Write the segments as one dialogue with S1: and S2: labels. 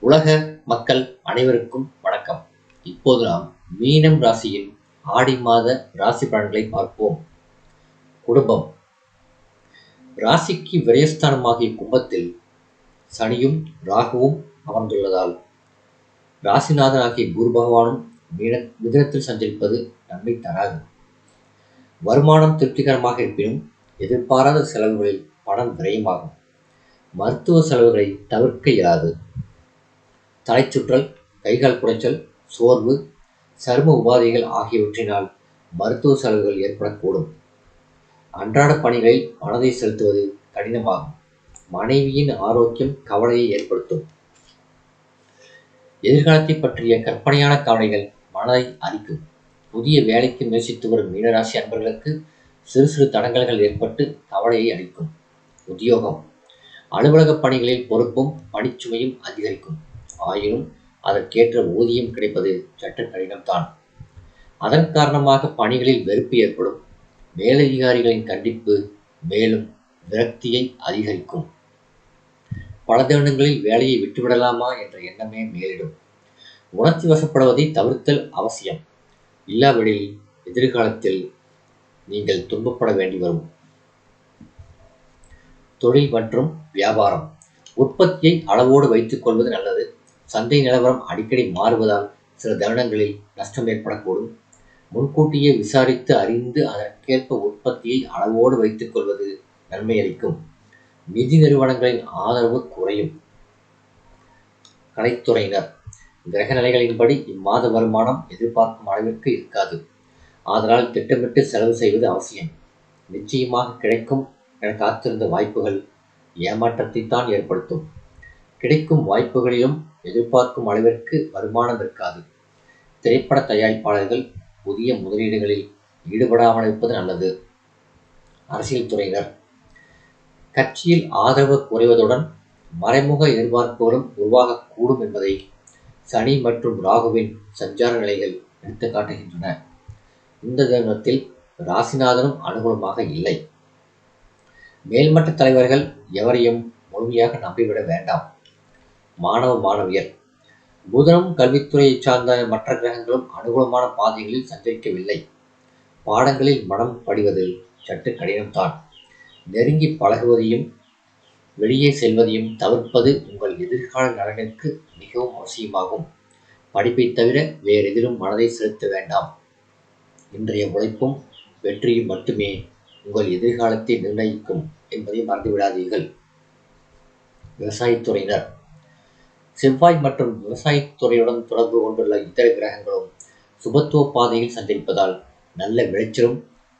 S1: உலக மக்கள் அனைவருக்கும் வணக்கம். இப்போது நாம் மீனம் ராசியின் ஆடி மாத ராசி பலன்களை பார்ப்போம். குடும்பம். ராசிக்கு விரயஸ்தானமாகிய கும்பத்தில் சனியும் ராகுவும் அமர்ந்துள்ளதால் ராசிநாதனாகிய குரு பகவானும் மீன மிதனத்தில் சஞ்சரிப்பது நன்மை தராது. வருமானம் திருப்திகரமாக இருப்பினும் எதிர்பாராத செலவுகளில் பணம் விரயமாகும். மருத்துவ செலவுகளை தவிர்க்க இயலாது. தலைச்சுற்றல் கைகால் குடைச்சல் சோர்வு சரும உபாதைகள் ஆகியவற்றினால் மருத்துவ செலவுகள் ஏற்படக்கூடும். அன்றாட பணிகளில் மனதை செலுத்துவது கடினமாகும். மனைவியின் ஆரோக்கியம் கவலையை ஏற்படுத்தும். எதிர்காலத்தை பற்றிய கற்பனையான கவலைகள் மனதை அரிக்கும். புதிய வேலைக்கு முயற்சித்து வரும் மீனராசி அன்பர்களுக்கு சிறு சிறு தடங்கல்கள் ஏற்பட்டு கவலையை அளிக்கும். உத்தியோகம். அலுவலக பணிகளில் பொறுப்பும் பணிச்சுமையும் அதிகரிக்கும். ஆயினும் அதற்கேற்ற ஊதியம் கிடைப்பது சற்று கடினம்தான். அதன் காரணமாக பணிகளில் வெறுப்பு ஏற்படும். மேலதிகாரிகளின் கண்டிப்பு மேலும் விரக்தியை அதிகரிக்கும். பல தினங்களில் வேலையை விட்டுவிடலாமா என்ற எண்ணமே மேலிடும். உணர்ச்சி வசப்படுவதை தவிர்த்தல் அவசியம். இல்லாவிடில் எதிர்காலத்தில் நீங்கள் துன்பப்பட வேண்டி வரும். தொழில் மற்றும் வியாபாரம். உற்பத்தியை அளவோடு வைத்துக் கொள்வது நல்லது. சந்தை நிலவரம் அடிக்கடி மாறுவதால் சில தருணங்களில் நஷ்டம் ஏற்படக்கூடும். முன்கூட்டியே விசாரித்து அறிந்து அதற்கேற்ப உற்பத்தியை அளவோடு வைத்துக் கொள்வது நன்மை அளிக்கும் நிதி நிறுவனங்களின் ஆதரவு குறையும். கலைத்துறையினர் கிரக நிலைகளின்படி இம்மாத வருமானம் எதிர்பார்க்கும் அளவிற்கு இருக்காது. ஆதலால் திட்டமிட்டு செலவு செய்வது அவசியம். நிச்சயமாக கிடைக்கும் என காத்திருந்த வாய்ப்புகள் ஏமாற்றத்தை தான் ஏற்படுத்தும். கிடைக்கும் வாய்ப்புகளிலும் எதிர்பார்க்கும் அளவிற்கு வருமானம் இருக்காது. திரைப்பட தயாரிப்பாளர்கள் புதிய முதலீடுகளில் ஈடுபடாமல் இருப்பது நல்லது. அரசியல் துறையினர் கட்சியில் ஆதரவு குறைவதுடன் மறைமுக எதிர்பார்ப்புகளும் உருவாகக்கூடும் என்பதை சனி மற்றும் ராகுவின் சஞ்சார நிலைகள் எடுத்து காட்டுகின்றன. இந்த தருணத்தில் ராசிநாதனும் அனுகூலமாக இல்லை. மேல்மட்ட தலைவர்கள் எவரையும் முழுமையாக நம்பிவிட வேண்டாம். மாணவ மாணவியர். புதனும் கல்வித்துறையை சார்ந்த மற்ற கிரகங்களும் அனுகூலமான பாதைகளில் சஞ்சரிக்கவில்லை. பாடங்களில் மனம் படிவது சற்று கடினம்தான். நெருங்கி பழகுவதையும் வெளியே செல்வதையும் தவிர்ப்பது உங்கள் எதிர்கால நலனுக்கு மிகவும் அவசியமாகும். படிப்பை தவிர வேறெதிலும் மனதை செலுத்த வேண்டாம். இன்றைய உழைப்பும் வெற்றியும் மட்டுமே உங்கள் எதிர்காலத்தை நிர்ணயிக்கும் என்பதை மறந்துவிடாதீர்கள். விவசாயத்துறையினர். செவ்வாய் மற்றும் விவசாயத்துறையுடன் தொடர்பு கொண்டுள்ள இதர கிரகங்களும் சுபத்துவ பாதையில் சந்திப்பதால் நல்ல விளைச்சலும்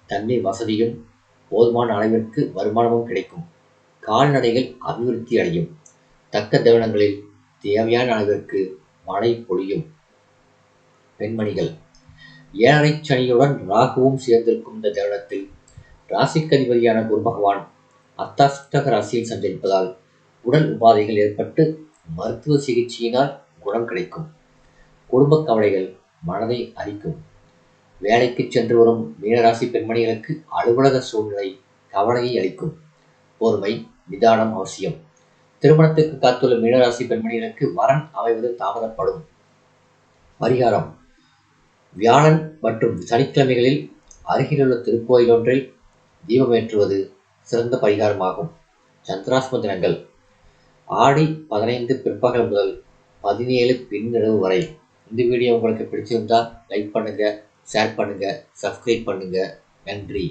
S1: தண்ணீர் வசதியும் போதுமான அளவிற்கு வருமானமும் கிடைக்கும். கால்நடைகள் அபிவிருத்தி அடையும். தக்க தருணங்களில் தேவையான அளவிற்கு மழை பொழியும். பெண்மணிகள் ஏழரை சனியுடன் ராகுவும் சேர்ந்திருக்கும் இந்த தருணத்தில் ராசிக்கதிபதியான குரு பகவான் அத்தாஷ்டக ராசியில் சஞ்சரிப்பதால் உடல் உபாதைகள் ஏற்பட்டு மருத்துவ சிகிச்சையினால் குணம் கிடைக்கும். குடும்ப கவலைகள் மனதை அரிக்கும். வேலைக்கு சென்று வரும் மீனராசி பெண்மணிகளுக்கு அலுவலக சூழ்நிலை கவலையை அளிக்கும். பொறுமை நிதானம் அவசியம். திருமணத்துக்கு காத்துள்ள மீனராசி பெண்மணிகளுக்கு வரன் அமைவது தாமதப்படும். பரிகாரம். வியாழன் மற்றும் சனிக்கிழமைகளில் அருகிலுள்ள திருக்கோயில் ஒன்றில் தீபமேற்றுவது சிறந்த பரிகாரமாகும். சந்திராஸ்ம தினங்கள். ஆடி பதினைந்து பிற்பகல் முதல் பதினேழு பின்னிரவு வரை. இந்த வீடியோ உங்களுக்கு பிடிச்சிருந்தால் லைக் பண்ணுங்கள் ஷேர் பண்ணுங்கள் சப்ஸ்கிரைப் பண்ணுங்கள் நன்றி.